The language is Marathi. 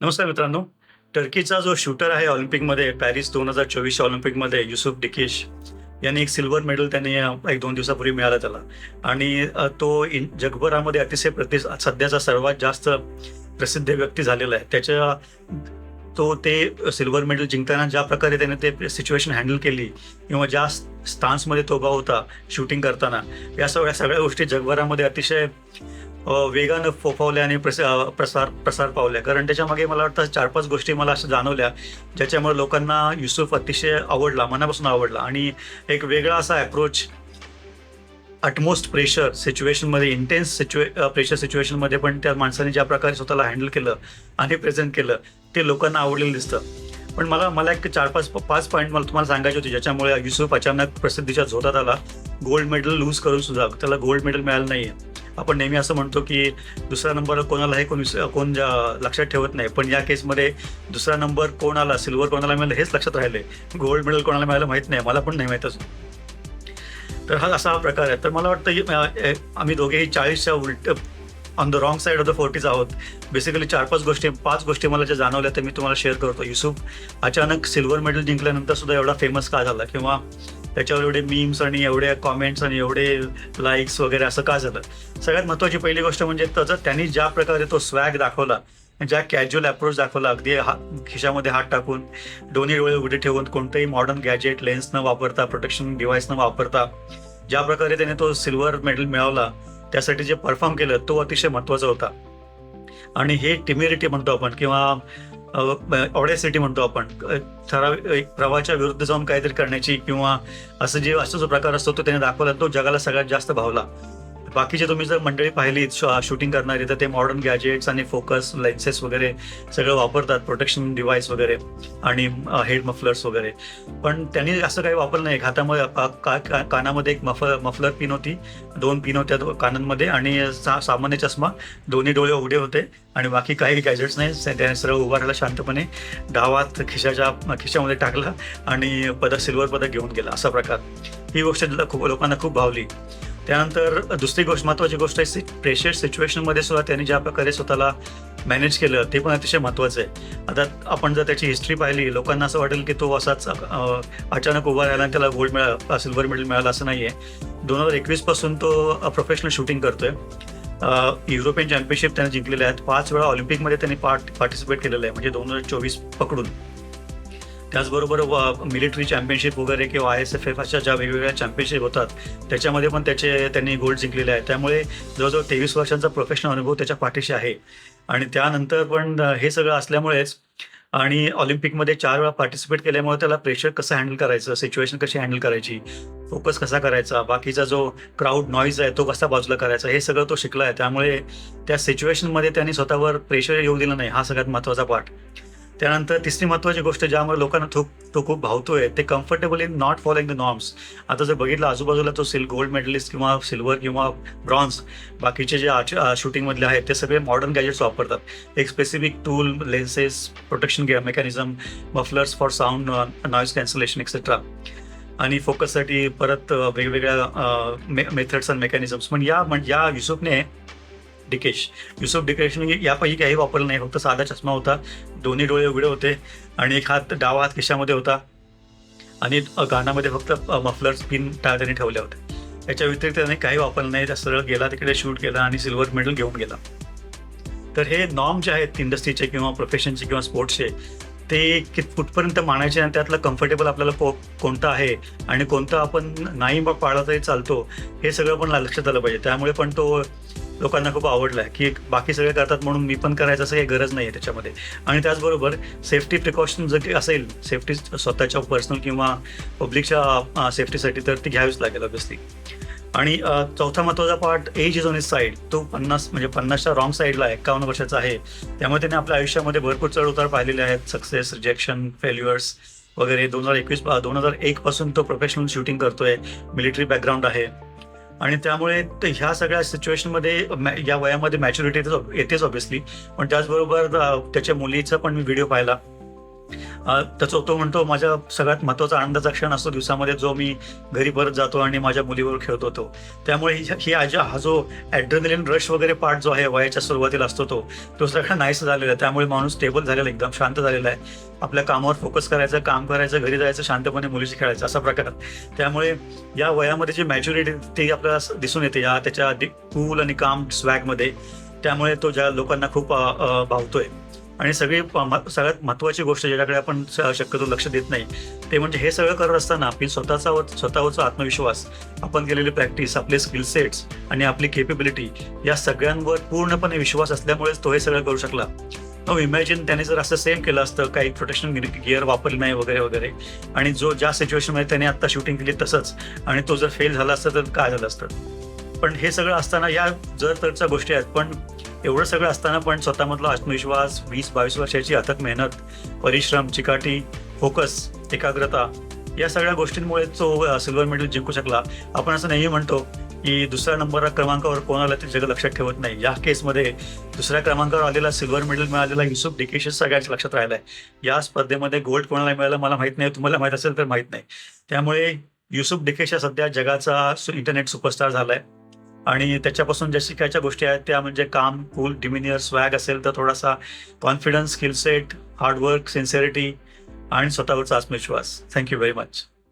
नमस्कार मित्रांनो. टर्कीचा जो शूटर आहे ऑलिम्पिकमध्ये पॅरिस दोन हजार चोवीसच्या ऑलिम्पिकमध्ये युसुफ डिकेश यांनी एक सिल्वर मेडल त्यांनी एक दोन दिवसापूर्वी मिळालं त्याला. आणि तो इन जगभरामध्ये अतिशय प्रति सध्याचा सर्वात जास्त प्रसिद्ध व्यक्ती झालेला आहे. त्याच्या तो ते सिल्वर मेडल जिंकताना ज्या प्रकारे त्याने ते सिच्युएशन हँडल केली किंवा ज्या स्टान्समध्ये तो उभा होता शूटिंग करताना या सगळ्या सगळ्या गोष्टी जगभरामध्ये अतिशय वेगानं फोफावल्या आणि प्रस प्रसार प्रसार पावल्या कारण त्याच्यामागे मला वाटतं चार पाच गोष्टी मला अशा जाणवल्या ज्याच्यामुळे लोकांना युसुफ अतिशय आवडला मनापासून आवडला. आणि एक वेगळा असा ॲप्रोच अटमोस्ट प्रेशर सिच्युएशनमध्ये इंटेन्स सिच्युए प्रेशर सिच्युएशनमध्ये पण त्या माणसाने ज्या प्रकारे स्वतःला हँडल केलं आणि प्रेझेंट केलं ते लोकांना आवडलेलं दिसतं. पण मला मला एक चार पाच पाच पॉईंट मला तुम्हाला सांगायचे होते ज्याच्यामुळे युसुफ अचानक प्रसिद्धीच्या झोतात आला. गोल्ड मेडल लूज करून सुद्धा त्याला गोल्ड मेडल मिळालं नाही आहे आपण नेहमी असं म्हणतो की दुसरा नंबर कोणाला हे कोण कोण ज्या- लक्षात ठेवत नाही. पण या केसमध्ये दुसरा नंबर कोण आला सिल्वर कोणाला मिळालं हेच लक्षात राहिले. गोल्ड मेडल कोणाला मिळालं माहीत नाही. मला पण नाही माहीत असं तर हा असा हा प्रकार आहे. तर मला वाटतं आम्ही दोघेही चाळीसच्या उलट on the wrong side of the forties आहोत. बेसिकली चार पाच गोष्टी पाच गोष्टी मला ज्या जाणवल्या त्या मी तुम्हाला शेअर करतो. युसुफ अचानक सिल्वर मेडल जिंकल्यानंतर सुद्धा एवढा फेमस का झाला? किंवा त्याच्यावर एवढे मीम्स आणि एवढे कॉमेंट्स आणि एवढे लाईक्स वगैरे असं का झालं? सगळ्यात महत्त्वाची पहिली गोष्ट म्हणजे त्याचं त्यांनी ज्या प्रकारे तो स्वॅग दाखवला ज्या कॅज्युअल अप्रोच दाखवला अगदी हा खिशामध्ये हात टाकून दोन्ही डोळे उघडे ठेवून कोणतंही मॉडर्न गॅजेट लेन्स न वापरता प्रोटेक्शन डिव्हाइस न वापरता ज्या प्रकारे त्याने तो सिल्वर मेडल मिळवला त्यासाठी जे परफॉर्म केलं तो अतिशय महत्त्वाचा होता. आणि हे टिमिरिटी म्हणतो आपण किंवा ऑडेसिटी म्हणतो आपण. अ, ठराव एक प्रवाहाच्या विरुद्ध जाऊन काहीतरी करण्याची किंवा असं जे असं जो प्रकार असतो तो त्याने दाखवला तो जगाला सगळ्यात जास्त भावला. बाकीचे तुम्ही जर मंडळी पाहिली शूटिंग करणारी तर ते मॉडर्न गॅजेट्स आणि फोकस लेन्सेस वगैरे सगळं वापरतात प्रोटेक्शन डिव्हाइस वगैरे आणि हेड मफलर्स वगैरे. पण त्यांनी असं काही वापरलं नाही. हातामध्ये का, का, कानामध्ये एक मफ मफलर पिन होती. दोन पिन होत्या कानांमध्ये आणि सा, सामान्य चष्मा. दोन्ही डोळे उघडे होते आणि बाकी काही गॅजेट्स नाही. त्याने सरळ उभा राहिला शांतपणे. डावात खिशाच्या खिशामध्ये टाकला आणि पदक सिल्वर पदक घेऊन गेला. असा प्रकार. ही गोष्ट तिला खूप लोकांना खूप भावली. त्यानंतर दुसरी गोष्ट महत्त्वाची गोष्ट आहे प्रेशर सिच्युएशनमध्ये सुद्धा त्यांनी ज्या प्रकारे स्वतःला मॅनेज केलं ते पण अतिशय महत्त्वाचं आहे. आता आपण जर त्याची हिस्ट्री पाहिली लोकांना असं वाटेल की तो असाच अचानक उभा राहिला आणि त्याला गोल्ड मिळाला सिल्वर मेडल मिळालं असं नाही आहे दोन हजार एकवीसपासून तो प्रोफेशनल शूटिंग करतोय. युरोपियन चॅम्पियनशिप त्याने जिंकलेल्या आहेत. पाच वेळा ऑलिम्पिकमध्ये त्यांनी पार्ट पार्टिसिपेट केलेलं आहे. म्हणजे दोन हजार चोवीस पकडून. त्याचबरोबर मिलिटरी चॅम्पियनशिप वगैरे किंवा आय एस एफ एफ अशा ज्या वेगवेगळ्या चॅम्पियनशिप होतात त्याच्यामध्ये पण त्याचे त्यांनी गोल्ड जिंकलेले आहे त्यामुळे जवळजवळ तेवीस वर्षांचा प्रोफेशनल अनुभव त्याच्या पाठीशी आहे. आणि त्यानंतर पण हे सगळं असल्यामुळेच आणि ऑलिम्पिकमध्ये चार वेळा पार्टिसिपेट केल्यामुळे त्याला प्रेशर कसं हँडल करायचं सिच्युएशन कशी हँडल करायची फोकस कसा करायचा बाकीचा जो क्राऊड नॉईज आहे तो कसा बाजूला करायचा हे सगळं तो शिकला आहे. त्यामुळे त्या सिच्युएशनमध्ये त्यांनी स्वतःवर प्रेशर येऊ दिलं नाही हा सगळ्यात महत्त्वाचा पार्ट त्यानंतर तिसरी महत्त्वाची गोष्ट ज्यामुळे लोकांना खूप तो खूप भावतोय ते comfortable in not following the norms आता जर बघितलं आजूबाजूला तो सिल गोल्ड मेडलिस्ट किंवा सिल्वर किंवा ब्रॉन्झ बाकीचे जे शूटिंगमधले आहेत ते सगळे मॉडर्न गॅजेट्स वापरतात. एक specific tool lenses protection mechanism mufflers for sound noise cancellation etcetera आणि फोकससाठी परत वेगवेगळ्या मेथड्स अँड मेकॅनिझम्स पण या म्हण या युसुफने डिकेश. युसुफ डिकेशने यापैकी काही वापरलं नाही फक्त साधा चष्मा होता. दोन्ही डोळे उघडे होते आणि एक हात डावा हात खिशामध्ये होता. आणि गाण्यामध्ये फक्त मफलर्स पिन टा त्याने ठेवल्या होत्या. याच्या व्यतिरिक्त त्याने काही वापरलं नाही. त्या सरळ गेला तिकडे शूट केला आणि सिल्वर मेडल घेऊन गेला. तर हे नॉर्म जे आहेत इंडस्ट्रीचे किंवा प्रोफेशनचे किंवा स्पोर्ट्सचे ते कित कुठपर्यंत मानायचे आणि त्यातलं कम्फर्टेबल आपल्याला को कोणतं आहे आणि कोणतं आपण नाही बा पाळलं तरी चालतो हे सगळं पण लक्षात आलं पाहिजे. त्यामुळे पण तो लोकांना खूप आवडला आहे की बाकी सगळे करतात म्हणून मी पण करायचं असं काही गरज नाही आहे त्याच्यामध्ये. आणि त्याचबरोबर सेफ्टी प्रिकॉशन जर असेल सेफ्टी स्वतःच्या पर्सनल किंवा पब्लिकच्या सेफ्टीसाठी तर ती घ्यावीच लागेल ऑब्विसली आणि चौथा महत्त्वाचा part age is on is side तो पन्नास म्हणजे पन्नासच्या रॉंग साईडला एकावन्न वर्षाचा आहे. त्यामुळे त्याने आपल्या आयुष्यामध्ये भरपूर चढ उतार पाहिलेले आहेत. सक्सेस रिजेक्शन फेल्युअर्स वगैरे दोन हजार एकवीस दोन हजार एक पासून तो प्रोफेशनल शूटिंग करतोय. मिलिटरी बॅकग्राऊंड आहे. आणि त्यामुळे ह्या सगळ्या सिच्युएशनमध्ये मॅ- या वयामध्ये मॅच्युरिटी येतेच ऑब्विसली पण त्याचबरोबर त्याच्या मुलीचा पण मी व्हिडिओ पाहिला. त्याचा तो म्हणतो माझ्या सगळ्यात महत्त्वाचा आनंदाचा क्षण असतो दिवसामध्ये जो मी घरी परत जातो आणि माझ्या मुलीबरोबर खेळतो तो. त्यामुळे ही ही आज हा जो ॲड्रेनलिन रश वगैरे पार्ट जो आहे वयाच्या सुरुवातीला असतो तो तो सगळा नाहीस झालेला आहे. त्यामुळे माणूस स्टेबल झालेला आहे, एकदम शांत झालेला आहे. आपल्या कामावर फोकस करायचं काम करायचं घरी जायचं शांतपणे मुलीशी खेळायचं असा प्रकार. त्यामुळे या वयामध्ये जी मॅच्युरिटी ती आपल्याला दिसून येते. या त्याच्या कूल आणि काम स्वॅगमध्ये त्यामुळे तो ज्या लोकांना खूप भावतोय. आणि सगळी सगळ्यात महत्त्वाची गोष्ट ज्याच्याकडे आपण शक्यतो लक्ष देत नाही ते म्हणजे हे सगळं करत असताना आपली स्वतःचा व- स्वतःवरचा आत्मविश्वास आपण केलेली प्रॅक्टिस आपले स्किल सेट्स आणि आपली केपेबिलिटी या सगळ्यांवर पूर्णपणे विश्वास असल्यामुळेच तो हे सगळं करू शकला. हो, मग इमॅजिन त्याने जर असं सेम केलं असतं काही प्रोटेक्शन गिअर वापरले नाही वगैरे वगैरे आणि जो ज्या सिच्युएशनमध्ये त्याने आत्ता शूटिंग केली तसंच आणि तो जर फेल झाला असता तर काय झालं असतं? पण हे सगळं असताना या जर तरच्या गोष्टी आहेत पण एवढं सगळं असताना पण स्वतःमधला आत्मविश्वास वीस बावीस वर्षाची अथक मेहनत परिश्रम चिकाटी फोकस एकाग्रता या सगळ्या गोष्टींमुळे तो सिल्वर मेडल जिंकू शकला. आपण असं नेहमी म्हणतो की दुसऱ्या नंबर क्रमांकावर कोण आला ते जग लक्षात ठेवत नाही. या केसमध्ये दुसऱ्या क्रमांकावर आलेला सिल्वर मेडल मिळालेला युसुफ डिकेश सगळ्यांच्या लक्षात राहिलाय. आहे या स्पर्धेमध्ये गोल्ड कोणाला मिळालं मला माहीत नाही तुम्हाला माहीत असेल तर माहीत नाही. त्यामुळे युसुफ डिकेश सध्या जगाचा इंटरनेट सुपरस्टार झालाय. आणि त्याच्यापासून ज्या शिकायच्या गोष्टी आहेत त्या म्हणजे काम कूल डिमिनियर स्वॅग असेल तर थोडासा कॉन्फिडन्स स्किलसेट हार्डवर्क सिन्सिअरिटी आणि स्वतःवरचा आत्मविश्वास. Thank you very much